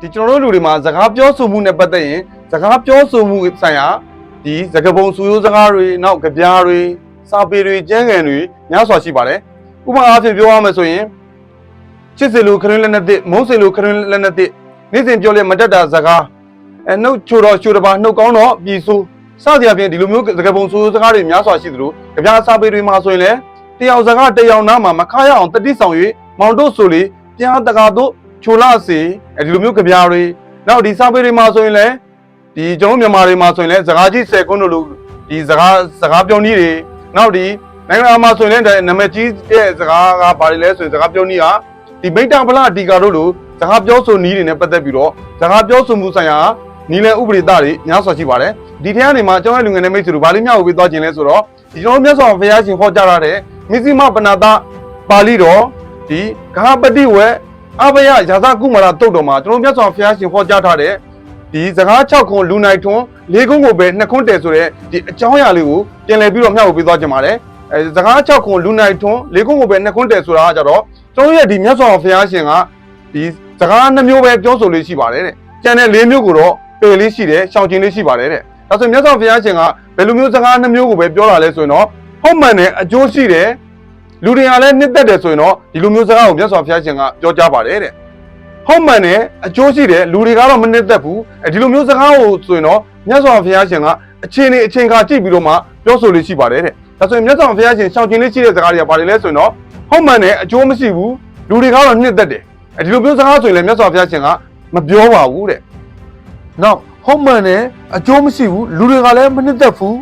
ဒီကျွန်တော်တို့လူတွေမှာစကားပြောဆိုမှုနဲ့ပတ်သက်ရင်စကားပြောဆိုမှုဆိုင်ရာဒီစကားပုံစူရိုးစကားတွေနောက်ကြပြားတွေစာပေတွေကျမ်းဂန်တွေများစွာရှိပါတယ်ဥပမာအားဖြင့်ပြောရမယ်ဆိုရင်ချစ်စလူခရင်းလက်နဲ့တစ်မုန်းစလူခရင်းလက်နဲ့တစ်နေ့စဉ်ပြောလဲမတက်တာစကားအဲနှုတ်ချိုတော့ချိုတပါနှုတ်ကောင်းတော့ပြည်ဆိုစသည်အပြင်ဒီလိုမျိုးစကားပုံစူရိုးစကားတွေများစွာရှိသလိုကြပြားစာပေတွေမှာဆိုရင်လည်းတယောက်စကားတယောက်နားမှာမခါရအောင်တတိဆောင်၍မောင်တို့ဆိုလေပြားတကာတို့ ချိုလာစီအဲဒီလိုမျိုးကြပြားတွေနောက်ဒီစာပေတွေမှာဆိုရင်လည်းဒီကျွန်တော်မြန်မာတွေမှာဆိုရင်လည်းစကားကြီး10ခုတို့လိုဒီစကားစကားပြောနည်းတွေနောက်ဒီနိုင်ငံတော်မှာဆိုရင်လည်းနာမည်ကြီးတဲ့စကားကဘာတွေလဲဆိုရင်စကားပြောနည်းဟာဒီမိတ္တပလအတီကာတို့လိုစကားပြောဆိုနည်းတွေနဲ့ပတ်သက်ပြီးတော့စကားပြောဆိုမှုဆိုင်ရာနီလန်ဥပဒေသားတွေများစွာရှိပါတယ်ဒီထဲကနေမှာကျွန်တော်ရဲ့လူငယ်နဲ့မိတ်ဆွေတို့ဗာလိမြောက်ကိုပြီးသွားခြင်းလဲဆိုတော့ဒီကျွန်တော်မြတ်စွာဘုရားရှင်ဟောကြားထားတဲ့မစ္စည်းမပနာတပါဠိတော်ဒီဂဟပတိဝေ အဘယရာဇကုမာရတုတ်တော်မှာကျွန်တော်မြတ်စွာဘုရားရှင်ဟောကြားထားတဲ့ဒီစကား6ခွန်လူနိုင်ထွန်း၄ခုကိုပဲနှစ်ခွန်းတည်ဆိုတဲ့ဒီအကြောင်းအရာလေးကိုပြန်လည်ပြီးတော့မျှဝေပေးသွားခြင်းပါတယ်အဲစကား6ခွန်လူနိုင်ထွန်း၄ခုကိုပဲနှစ်ခွန်းတည်ဆိုတာကကြတော့ကျွန်တော်ရဲ့ဒီမြတ်စွာဘုရားရှင်ကဒီစကားနှမျိုးပဲပြောဆိုလေးရှိပါတယ်တဲ့ကျန်တဲ့၄မျိုးကိုတော့ပယ်လေးရှိတယ်ရှောင်ကျင်လေးရှိပါတယ်တဲ့ဒါဆိုမြတ်စွာဘုရားရှင်ကဘယ်လိုမျိုးစကားနှမျိုးကိုပဲပြောတာလဲဆိုရင်တော့ဟုတ်မှန်တဲ့အကျိုးရှိတယ် လူတွေကလည်းနှစ်သက်တယ်ဆိုရင်တော့ဒီလိုမျိုးစကားကိုမြတ်စွာဘုရားရှင်ကပြောကြားပါတယ်တဲ့ဟုတ်မှန်တယ်အကျိုးရှိတယ်လူတွေကတော့မနစ်သက်ဘူးအဲဒီလိုမျိုးစကားကိုဆိုရင်တော့မြတ်စွာဘုရားရှင်ကအချိန်နဲ့အချိန်ခါကြည့်ပြီးတော့မှပြောဆိုလေးရှိပါတယ်တဲ့ဒါဆိုရင်မြတ်စွာဘုရားရှင်ရှောင်ကျင်လေးရှိတဲ့စကားတွေကဘာတွေလဲဆိုရင်တော့ဟုတ်မှန်တယ်အကျိုးမရှိဘူးလူတွေကတော့နှစ်သက်တယ်အဲဒီလိုမျိုးစကားဆိုရင်လည်းမြတ်စွာဘုရားရှင်ကမပြောပါဘူးတဲ့နောက်ဟုတ်မှန်တယ်အကျိုးမရှိဘူးလူတွေကလည်းမနှစ်သက်ဘူး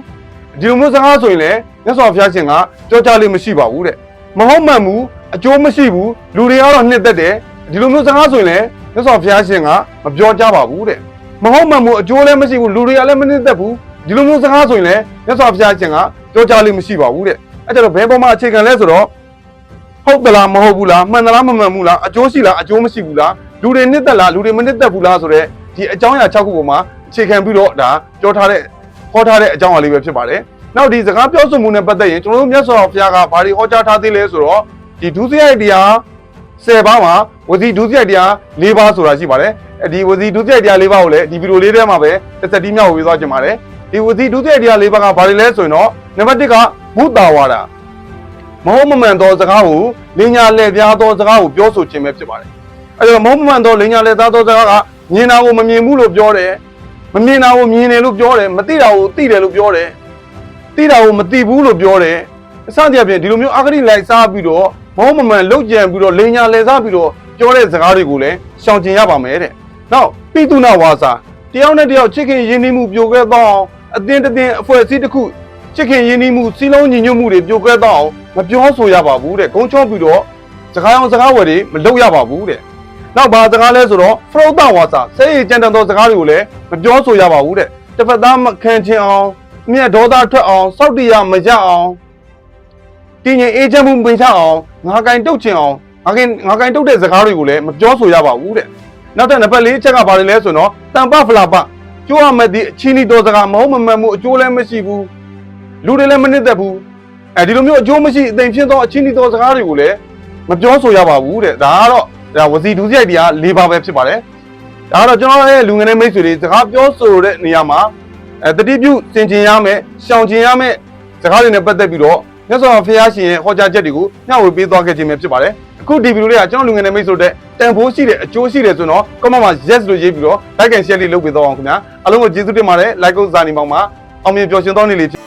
ဒီလိုမျိုးစကားဆိုရင်လည်းမြတ်စွာဘုရားရှင်ကကြောကြားလေးမရှိပါဘူးတဲ့ မဟုတ်မှန်ဘူးအကျိုးမရှိဘူးလူတွေကတော့နှစ်သက်တယ်ဒီလိုမျိုးစကားဆိုရင်လည်းမြတ်စွာဘုရားရှင်ကမပြောကြပါဘူးတဲ့မဟုတ်မှန်မှုအကျိုးလည်းမရှိဘူးလူတွေကလည်းမနစ်သက်ဘူးဒီလိုမျိုးစကားဆိုရင်လည်းမြတ်စွာဘုရားရှင်ကပြောကြလိမ့်မရှိပါဘူးတဲ့အဲကြတော့ဘယ်ပေါ်မှာအခြေခံလဲဆိုတော့ဟုတ်သလားမဟုတ်ဘူးလားမှန်သလားမမှန်ဘူးလားအကျိုးရှိလားအကျိုးမရှိဘူးလားလူတွေနစ်သက်လားလူတွေမနစ်သက်ဘူးလားဆိုတော့ဒီအကြောင်းအရာ6ခုပေါ်မှာအခြေခံပြီးတော့ဒါပြောထားတဲ့ဟောထားတဲ့အကြောင်းအရာလေးပဲဖြစ်ပါတယ် နောက်ဒီစကားပြောဆိုမှုနဲ့ပတ်သက်ရင်ကျွန်တော်တို့မြတ်စွာဘုရားကဘာတွေဟောကြားထားသေးလဲဆိုတော့ဒီဒုစရိုက်တရား10ပါးမှာဝစီဒုစရိုက်တရား၄ပါးဆိုတာရှိပါတယ်အဲဒီဝစီဒုစရိုက်တရား၄ပါးကိုလည်းဒီဗီဒီယိုလေးထဲမှာပဲတစ်ဆက်တီးမြောက်ဝေသွားကြပါတယ်ဒီဝစီဒုစရိုက်တရား၄ပါးကဘာတွေလဲဆိုရင်တော့နံပါတ်1ကမုတာဝါဒမဟုတ်မမှန်သောစကားကိုလင်ညာလှည့်ပြားသောစကားကိုပြောဆိုခြင်းပဲဖြစ်ပါတယ်အဲဒီတော့မဟုတ်မမှန်သောလင်ညာလှည့်သားသောစကားကမြင်တာကိုမမြင်ဘူးလို့ပြောတယ်မမြင်တာကိုမြင်တယ်လို့ပြောတယ်မသိတာကိုသိတယ်လို့ပြောတယ် သိတာကိုမသိဘူးလို့ပြောတယ်အစတရားဖြင့်ဒီလိုမျိုးအဂတိလိုက်စားပြီးတော့မဟုတ်မမှန်လုတ်ကြံပြီးတော့လိန်ညာလဲစားပြီးတော့ပြောတဲ့စကားတွေကိုလည်းရှောင်ကျင်ရပါမယ်တဲ့။နောက်ပိတုနာဝါစာတယောက်နဲ့တယောက်ချစ်ခင်ရင်းနှီးမှုပြိုကွဲသွားအောင်အတင်းတတင်းအဖွဲ့အစည်းတစ်ခုချစ်ခင်ရင်းနှီးမှုစီလုံးညီညွတ်မှုတွေပြိုကွဲသွားအောင်မပြောဆိုရပါဘူးတဲ့။ဂုံချောပြီးတော့စကားအောင်စကားဝယ်တွေမလုပ်ရပါဘူးတဲ့။နောက်ဘာစကားလဲဆိုတော့ဖရုတ်တဝါစာစိတ်ရည်ကြံတန်သောစကားတွေကိုလည်းမပြောဆိုရပါဘူးတဲ့။တစ်ဖက်သားမခံချင်အောင် မြတ်ဒေါသထွက်အောင်စောက်တရားမရအောင်တင်းငင်အေးချမ်းမှုပင်ချအောင်ငါကင်တုတ်ချင်အောင်ငါကင်ငါကင်တုတ်တဲ့စကားတွေကိုလည်းမပြောဆိုရပါဘူးတဲ့နောက်တဲ့နံပါတ်၄ချက်ကဘာလဲလဲဆိုတော့တန်ပဖလာပကျိုးရမဲ့ဒီအချင်းဤတော်စကားမဟုတ်မမှန်မှုအကျိုးလည်းမရှိဘူးလူတွေလည်းမနစ်သက်ဘူးအဲဒီလိုမျိုးအကျိုးမရှိအသိဖြစ်သောအချင်းဤတော်စကားတွေကိုလည်းမပြောဆိုရပါဘူးတဲ့ဒါကတော့ဒါဝစီဒုစရိုက်တရား၄ပါးပဲဖြစ်ပါတယ်ဒါကတော့ကျွန်တော်ရဲ့လူငယ်တဲ့မိတ်ဆွေတွေစကားပြောဆိုတဲ့နေရာမှာ အဲတတိပြုစင်ကျင်ရမယ်ရှောင်ကျင်ရမယ်စကားတွေနဲ့ပတ်သက်ပြီးတော့မြတ်စွာဘုရားရှင်ရဲ့ဟောကြားချက်တွေကိုမျှဝေပေးသွားခဲ့ခြင်းပဲဖြစ်ပါတယ်အခုဒီဗီဒီယိုလေးကကျွန်တော်လူငယ်တွေမိတ်ဆွေတို့တန်ဖိုးရှိတဲ့အကျိုးရှိတယ်ဆိုတော့ comment မှာ yes လို့ရေးပြီးတော့ like and share လေးလုပ်ပေးသွားအောင်ခင်ဗျာအားလုံးကိုကျေးဇူးတင်ပါတယ် like ကိုဇာနေပေါင်းမှာအောင်မြင်ပျော်ရွှင်သောနေ့လေးဖြစ်